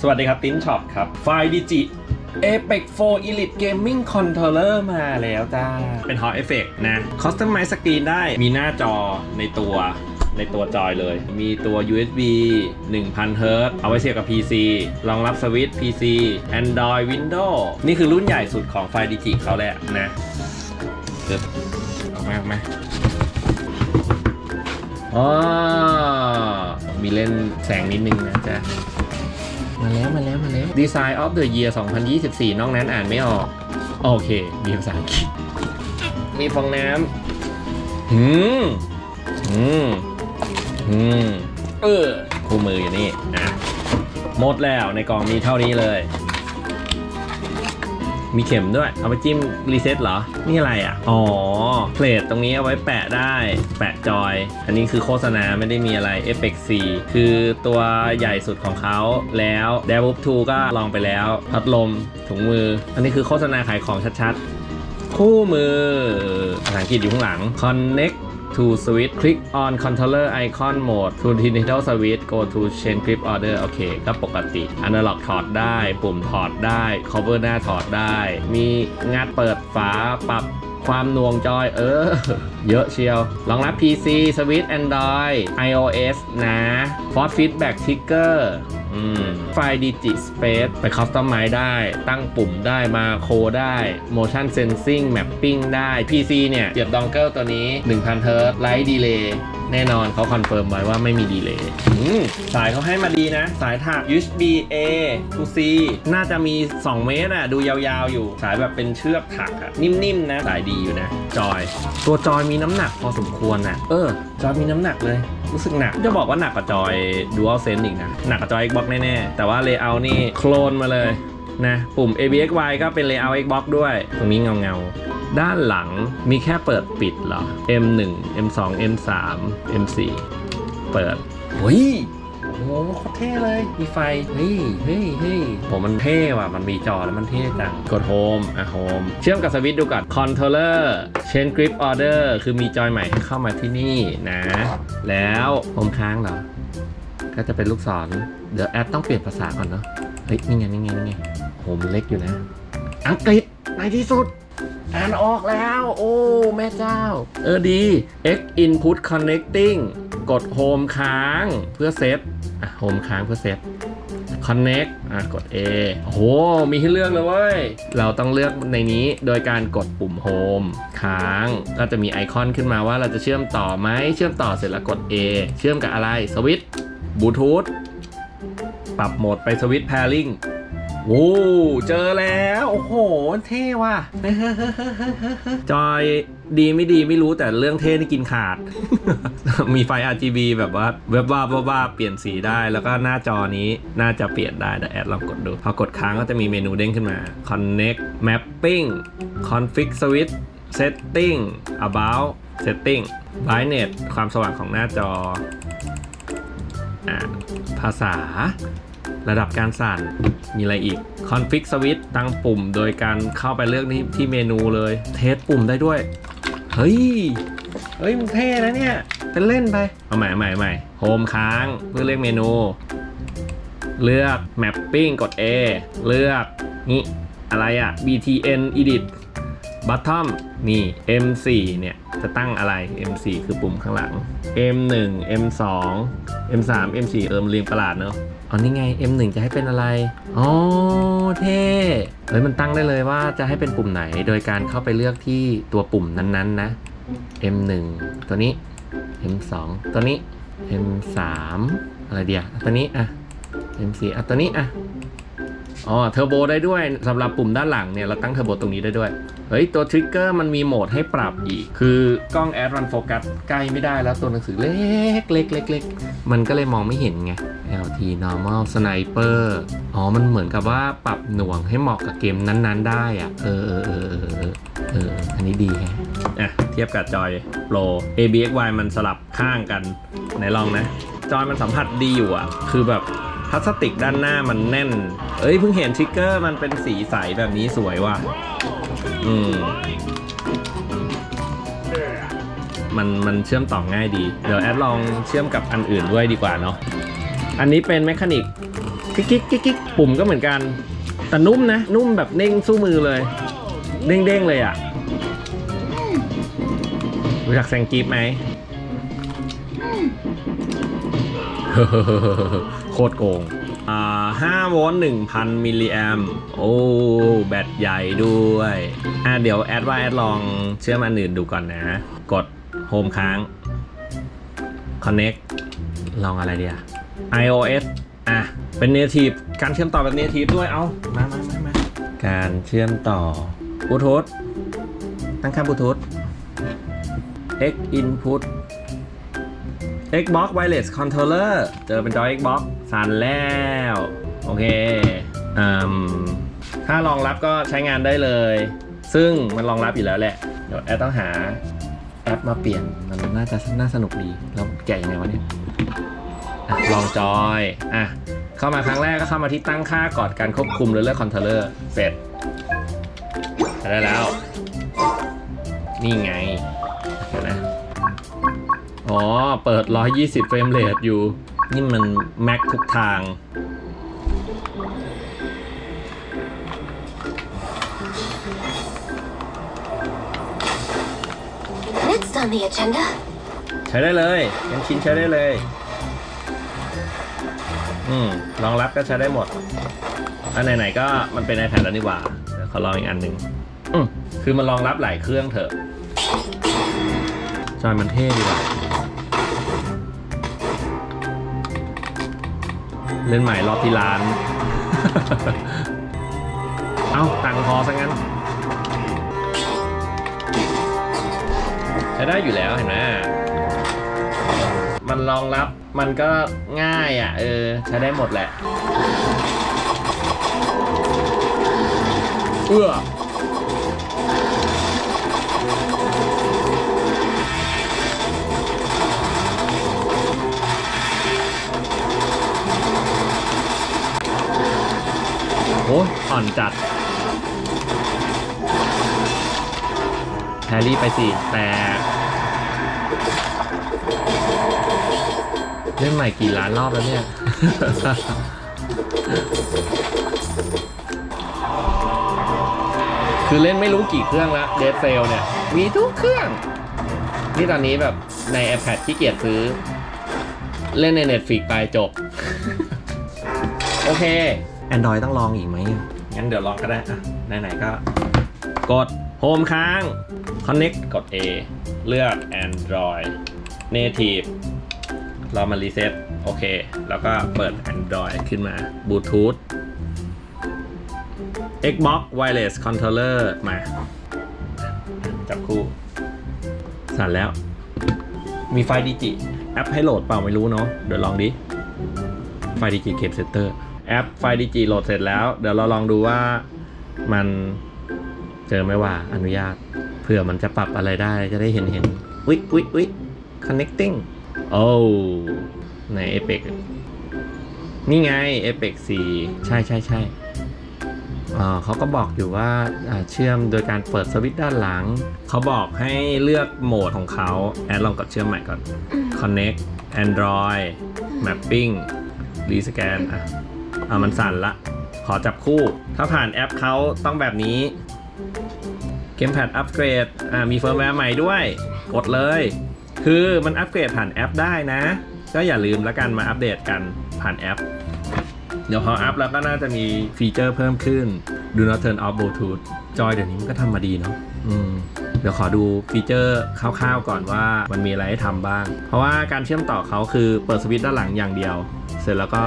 สวัสดีครับติ้นช็อปครับ ไฟดิจิ Apex 4 Elite Gaming Controller มาแล้วจ้า เป็น Hall Effect นะ Customize Screen ได้ มีหน้าจอในตัวในตัวจอยเลย มีตัว USB 1000 Hz เอาไว้เสียบกับ PC รองรับสวิตช์ PC Android Windows นี่คือรุ่นใหญ่สุดของไฟดิจิเขาแหละนะเดี๋ยวออกมาออกมาอ๋อ มีเล่นแสงนิดนึงนะจ๊ะ มาแล้วมาแล้วมาแล้ว Design of the Year 2024 นอกนั้นอ่านไม่ออก โอเคมีภาษาอังกฤษ มีฟองน้ำหืมหืมหืมเออคู่มืออยู่นี่ อะ หมดแล้วในกล่องมีเท่านี้เลย มีเข็มด้วย เอาไปจิ้มรีเซ็ตเหรอ นี่อะไรอะ อ๋อ เพลทตรงนี้เอาไว้แปะได้ แปะจอย อันนี้คือโฆษณาไม่ได้มีอะไร f x c คือตัวใหญ่สุดของเขาแล้ว d e v o p 2ก็ลองไปแล้ว พัดลม ถุงมือ อันนี้คือโฆษณาขายของชัดๆ คู่มือภาษาอังกฤษอยู่ข้างหลัง connect to switch click on controller icon mode to digital switch go to chain grip order โอเค ก็ปกติ analog ถอดได้ ปุ่มถอดได้ cover หน้าถอดได้ มีงัดเปิดฝาปรับความหน่วงจอยเออ เยอะเชียวรองรับ PC Switch Android iOS นะ Force Feedback Trigger ไฟล์ดิจิสเปซไปคัสตอมไมได้ ตั้งปุ่มได้มาโคได้ Motion Sensing Mapping ได้ PC เนี่ยเสียบดองเกิลตัวนี้ 1000 Hz Light Delay แน่นอนเขาคอนเฟิร์มไว้ว่าไม่มีดีเลย์สายเขาให้มาดีนะ สายถัก USB A to C น่าจะมี 2 เมตรอะดูยาวๆอยู่ สายแบบเป็นเชือกถักอะ นิ่มๆนะ สายดีอยู่นะ จอย ตัวจอยมีน้ำหนักพอสมควรนะเออ จอยมีน้ำหนักเลยรู้สึกหนัก จะบอกว่าหนักกว่าจอย Dual Sense อีกนะ หนักกว่าจอย Xbox แน่ๆ แต่ว่า Layout นี่โคลนมาเลย นะปุ่ม ABXY ก็เป็น Layout Xbox ด้วย ตรงนี้เงาๆด้านหลังมีแค่เปิดปิดเหรอ M1 M2 M3 M4 เปิดเฮ้ยโอ้โหโคตรเท่เลย มีไฟ เฮ้ยเฮ้ยเฮ้ยผมมันเท่ว่ะ มันมีจอแล้วมันเท่จัง กดโฮมอะโฮมเชื่อมกับสวิตช์ดูก่อนคอนโทรลเลอร์เชนกริปออเดอร์คือมีจอยใหม่ให้เข้ามาที่นี่นะ แล้วโฮมค้างเหรอ ก็จะเป็นลูกศร เดี๋ยวแอดต้องเปลี่ยนภาษาก่อนเนาะ เฮ้ย นี่ไง นี่ไง นี่ไง โหมนเล็กอยู่นะ อังกฤษในที่สุดอ่านออกแล้ว โอ้ แม่เจ้า เออดี X input connecting กด home ค้างเพื่อเซตอะ home ค้างเพื่อเซต connect อะ กด A โอ้โห มีให้เลือกเลยเว้ย เราต้องเลือกในนี้โดยการกดปุ่ม home ค้าง ก็จะมีไอคอนขึ้นมาว่าเราจะเชื่อมต่อไหม เชื่อมต่อเสร็จแล้วกด A เชื่อมกับอะไร สวิตช์บลูทูธปรับโหมดไปสวิตช์ pairing โอ้เจอแล้ว โอ้โห เท่ว่ะจอยดีไม่ดีไม่รู้แต่เรื่องเท่นี่กินขาด มีไฟ RGB แบบว่าเว็บว่าบว่าบเปลี่ยนสีได้ แล้วก็หน้าจอนี้น่าจะเปลี่ยนได้แต่แอดลองกดดู พอกดค้างก็จะมีเมนูเด้งขึ้นมา connect mapping config switch setting about setting brightness ความสว่างของหน้าจอ อะภาษา ระดับการสั่น มีอะไรอีก config switch ตั้งปุ่มโดยการเข้าไปเลือกที่ที่เมนูเลย เทสปุ่มได้ด้วย เฮ้ย เฮ้ยมันเท่นะเนี่ยเป็นเล่นไป เอาใหม่ใหม่ใหม่โฮมค้างเพื่อเลือกเมนู เลือก mapping กด A เลือกนี่อะไรอะ btn edit bottom นี่ M4 เนี่ยจะตั้งอะไร M4 คือปุ่มข้างหลัง M1 M2 M3 M4 เอิมเรียงประหลาดเนอะอ๋อนี่ไง M1 จะให้เป็นอะไร อ๋อ เท่เฮ้ยมันตั้งได้เลยว่าจะให้เป็นปุ่มไหน โดยการเข้าไปเลือกที่ตัวปุ่มนั้นๆนะ M1 ตัวนี้ M2 ตัวนี้ M3 อะไรเดียวตัวนี้อะ M4 อะตัวนี้อะ อ๋อเทอร์โบได้ด้วยสำหรับปุ่มด้านหลังเนี่ยเราตั้งเทอร์โบตรงนี้ได้ด้วย เฮ้ย ตัวทริกเกอร์มันมีโหมดให้ปรับอีก คือกล้องแอดรันโฟกัสใกล้ไม่ได้แล้วตัวหนังสือเล็กเล็กเล็กเล็กมันก็เลยมองไม่เห็นไง LT normal sniper อ๋อ มันเหมือนกับว่าปรับหน่วงให้เหมาะกับเกมนั้นๆ ได้อะเออเออเออเออเอออันนี้ดีแฮะอะ เทียบกับจอย Pro ABXY มันสลับข้างกันไหนลองนะ จอยมันสัมผัสดีอยู่อะ คือแบบพลาสติกด้านหน้ามันแน่น เอ้ยเพิ่งเห็นทริกเกอร์มันเป็นสีใสแบบนี้สวยว่ะ อืม มันมันเชื่อมต่อง่ายดี เดี๋ยวแอดลองเชื่อมกับอันอื่นด้วยดีกว่าเนาะ อันนี้เป็นแมคานิกกิ๊กกิ๊กกิ๊กปุ่มก็เหมือนกัน แต่นุ่มนะ นุ่มแบบเด้งสู้มือเลย เด้งเด้งๆเลยอะ รู้จักแซงกีบไหมโคตรโกง อ่า5โวลต์1,000มิลลิแอมโอ้แบตใหญ่ด้วยอะเดี๋ยวแอดว่าแอดลองเชื่อมอันอื่นดูก่อนนะ กดโฮมค้าง Connect ลองอะไรเดีย iOS อะ เป็น native การเชื่อมต่อแบบ native ด้วยเอามามามามาการเชื่อมต่อบลูทูธตั้งค่าบลูทูธ X input Xbox Wireless Controller เจอเป็นจอ Xbox สั่นแล้ว โอเคอืมถ้ารองรับก็ใช้งานได้เลย ซึ่งมันรองรับอยู่แล้วแหละ เดี๋ยวแอดต้องหาแอปมาเปลี่ยน มันน่าจะน่าสนุกดี แล้วแกะยังไงวะเนี่ยอะลองจอย อะ เข้ามาครั้งแรกก็เข้ามาที่ตั้งค่ากอดการควบคุมหรือเลือกคอนโทรลเลอร์ เสร็จได้แล้ว นี่ไงนไหมอ๋อ เปิด 120 เฟรมเรทอยู่ นี่มันแม็กทุกทาง Next on the agenda, ใช้ได้เลยยังชินใช้ได้เลย อืมรองรับก็ใช้ได้หมดอันไหนๆก็มันเป็น iPad แล้วนี่หว่าเดี๋ยวขอลองอีกอันหนึ่งอืมคือมันรองรับหลายเครื่องเถอะจอยมันเท่ดีว่ะ เล่นใหม่รอบที่ร้าน เอาตังค์พอซะงั้น ใช้ได้อยู่แล้วเห็นไหมมันรองรับมันก็ง่ายอะ เออ ใช้ได้หมดแหละ เอื้อ โอ้ยอ่อนจัดแฮร์รี่ไปสิแต่เล่นใหม่กี่ล้านรอบแล้วเนี่ย คือเล่นไม่รู้กี่เครื่องแล้วเดฟเซลเนี่ย มีทุกเครื่อง นี่ตอนนี้แบบใน iPad ที่เกียจซื้อ เล่นใน Netflix ไปจบ โอเค Android ต้องลองอีกไหมงั้นเดี๋ยวลองก็ได้อะไหนๆก็ กดโฮมค้าง Connect กด A เลือก Android Native เรามารีเซ็ตโอเค แล้วก็เปิด Android ขึ้นมาบลูทูธ Xbox Wireless Controller มา จับคู่ สั่นแล้ว มีไฟดิจิ แอปให้โหลดเปล่าไม่รู้เนาะเดี๋ยวลองดิ ไฟดิจิเกมเซ็นเตอร์ แอปไฟล์ดิจิโหลดเสร็จแล้ว เดี๋ยวเราลองดูว่ามันเจอไหมว่าอนุญาตเผื่อมันจะปรับอะไรได้จะได้เห็นเห็นวิวิวิ connecting โอ้ใน Apex นี่ไง Apex 4ใช่ใช่ใช่อ่าเขาก็บอกอยู่ว่าอ่าเชื่อมโดยการเปิดสวิตช์ด้านหลัง เขาบอกให้เลือกโหมดของเขา แอดลองกดเชื่อมใหม่ก่อน Connect Android Mapping Rescan อะ อ่ามันสั่นละ ขอจับคู่ ถ้าผ่านแอปเขาต้องแบบนี้เกมแพดอัปเกรดอ่ามีเฟิร์มแวร์ใหม่ด้วย กดเลย คือมันอัปเกรดผ่านแอปได้นะ ก็อย่าลืมแล้วกันมาอัปเดตกันผ่านแอป เดี๋ยวพออัพแล้วก็น่าจะมีฟีเจอร์เพิ่มขึ้น Do not turn off Bluetooth จอยเดี๋ยวนี้มันก็ทำมาดีเนาะอืมเดี๋ยวขอดูฟีเจอร์คร่าวๆก่อนว่ามันมีอะไรให้ทำบ้าง เพราะว่าการเชื่อมต่อเขาคือเปิดสวิตช์ด้านหลังอย่างเดียว เสร็จแล้วก็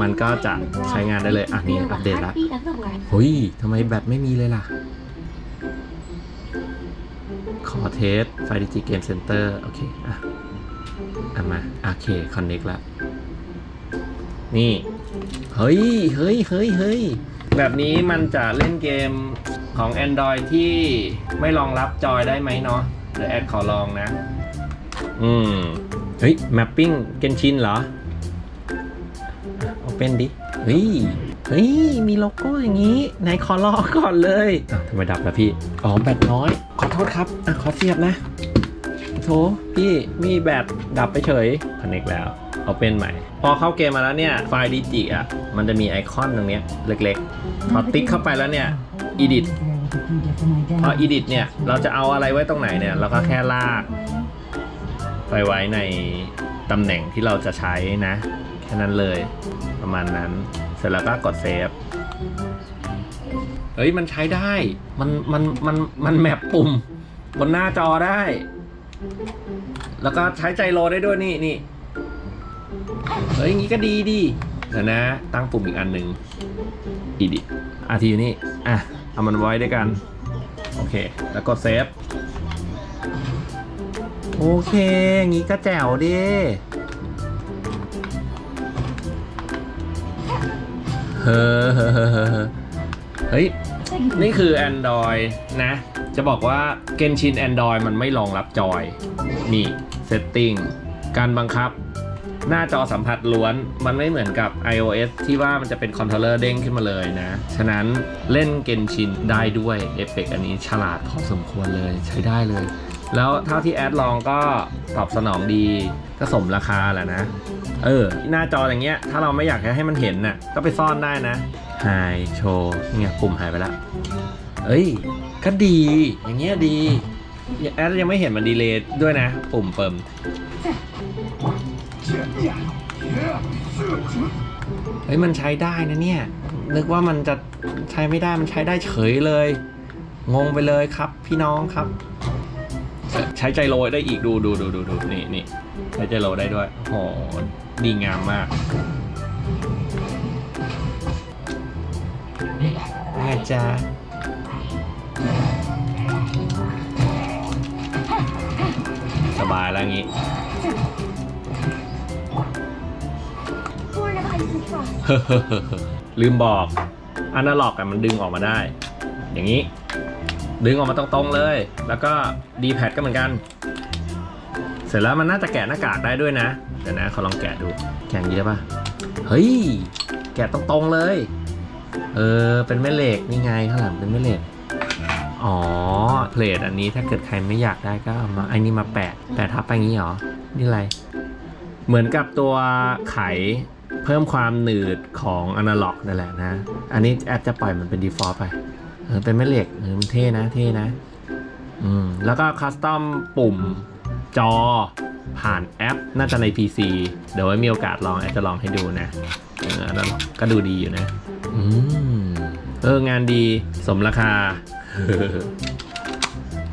มันก็จะใช้งานได้เลย อะนี่ feel อัป the เดตแล้ว heartbeat of the world. เฮ้ยทำไมแบตไม่มีเลยล่ะ ขอเทสไฟดิจิเกมเซ็นเตอร์โอเค อะอะมา โอเค คอนเน็กแล้ว นี่ เฮ้ย เฮ้ย เฮ้ย เฮ้ย แบบนี้มันจะเล่นเกมของ Android ที่ไม่รองรับจอยได้ไหมเนาะเดี๋ยวแอดขอลองนะ อืม เฮ้ย mapping เกนชินเหรอโอ เปนดิ เฮ้ย เฮ้ย มีโลโก้อย่างนี้ไหนขอรอก่อนเลยอะทำไมดับล่ะพี่ อ๋อ แบตน้อย ขอโทษครับ อะ ขอเสียบนะโถพี่มีแบตดับไปเฉยคอนเนกแล้วเอาเป็นใหม่ พอเข้าเกมมาแล้วเนี่ย ไฟล์ดิจิอะ มันจะมีไอคอนตรงเนี้ยเล็กๆ พอติ๊กเข้าไปแล้วเนี่ย edit พอ edit เนี่ย เราจะเอาอะไรไว้ตรงไหนเนี่ย เราก็แค่ลาก ไปไว้ในตำแหน่งที่เราจะใช้นะ แค่นั้นเลย ประมาณนั้น เสร็จแล้วก็กดเซฟเฮ้ยมันใช้ได้ มันมันมันมันแมปปุ่ม บนหน้าจอได้ แล้วก็ใช้ใจโลได้ด้วยนี่นี่เฮ้ยอย่างงี้ก็ดีดีเดี๋ยวนะ ตั้งปุ่มอีกอันหนึ่งอีดิอาทีนี้อะเอามันไว้ด้วยกัน โอเค แล้วกดเซฟ โอเคงี้ก็แจ๋วดิ เฮ้อเฮ้อเฮ้อเฮ้อเฮ้ย นี่คือ Android นะ จะบอกว่า Genshin Android มันไม่รองรับจอย นี่ Setting การบังคับ หน้าจอสัมผัสล้วน มันไม่เหมือนกับ iOS ที่ว่ามันจะเป็นคอนโทรลเลอร์เด้งขึ้นมาเลยนะ ฉะนั้นเล่น Genshin ได้ด้วยเอฟเฟกอันนี้ฉลาดพอสมควรเลยใช้ได้เลย แล้วเท่าที่แอดลองก็ตอบสนองดีก็สมราคาแหละนะ เออ หน้าจออย่างเงี้ย ถ้าเราไม่อยากให้มันเห็นน่ะ ก็ไปซ่อนได้นะหายโชว์นี่ไงปุ่มหายไปแล้วเอ้ย ก็ดี อย่างเงี้ยดี แอดยังไม่เห็นมันดีเลย์ด้วยนะ ปุ่มเปิมเฮ้ย มันใช้ได้นะเนี่ย นึกว่ามันจะใช้ไม่ได้ มันใช้ได้เฉยเลย งงไปเลยครับ พี่น้องครับเอ่อ ใช้ใจโรยได้อีกดูดูดูดูดูนี่นี่ใช้ใจโรยได้ด้วยโอ้โหดีงามมากไงจ๊ะสบายแล้วงี้ Born of ice and frost. ลืมบอกอนาล็อกอะมันดึงออกมาได้ อย่างนี้ ดึงออกมาตรงๆเลย แล้วก็ดีแพดก็เหมือนกัน เสร็จแล้วมันน่าจะแกะหน้ากากได้ด้วยนะ เดี๋ยวนะเขอลองแกะดู แกะอย่างนี้ได้ปะเฮ้ย แกะตรงๆเลย เออ เป็นแม่เหล็กนี่ไงข้างหลังเป็นแม่เหล็ก อ๋อ เพลทอันนี้ถ้าเกิดใครไม่อยากได้ก็เอามาไอ้นี่มาแปะ แปะทับไปงี้เหรอ นี่อะไร เหมือนกับตัวไขเพิ่มความหนืดของอนาล็อกนั่นแหละนะ อันนี้แอดจะปล่อยมันเป็น default ไป เออเป็นแม่เหล็กเออมันเท่นะเท่นะอืมแล้วก็คัสตอมปุ่มจอผ่านแอป น่าจะใน PC เดี๋ยวไว้มีโอกาสลองแอดจะลองให้ดูนะเออแล้วก็ดูดีอยู่นะอืมเอองานดีสมราคา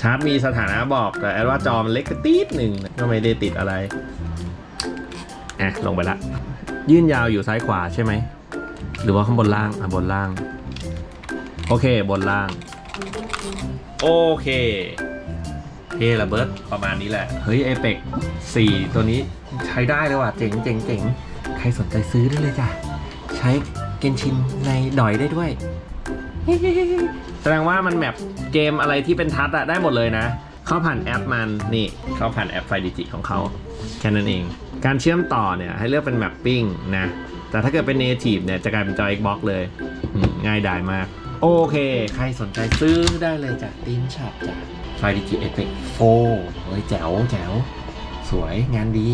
ชาร์จมีสถานะบอกแต่แอดว่าจอมันเล็กกระตีดหนึ่งก็ไม่ได้ติดอะไรอะลงไปละ ยื่นยาวอยู่ซ้ายขวาใช่ไหม หรือว่าข้างบนล่าง อะบนล่าง โอเคบนล่าง โอเคเทระเบิร์ดประมาณนี้แหละ เฮ้ยเอเปกสี่ตัวนี้ใช้ได้เลยว่ะ เจ๋งเจ๋งเจ๋งใครสนใจซื้อได้เลยจ้ะ ใช้เกนชินในดอยได้ด้วย แสดงว่ามันแมปเกมอะไรที่เป็นทัชอะได้หมดเลยนะ เข้าผ่านแอปมันนี่ เข้าผ่านแอปไฟดิจิของเขาแค่นั้นเอง การเชื่อมต่อเนี่ย ให้เลือกเป็นแมปปิ้งนะ แต่ถ้าเกิดเป็น native เนี่ยจะกลายเป็นจอ Xbox เลยอืมง่ายดายมาก โอเค ใครสนใจซื้อได้เลยจากตีนช็อปจ้ะไฟดิจิเอฟเฟกโฟเฮ้ยแจ๋วแจ๋วสวยงานดี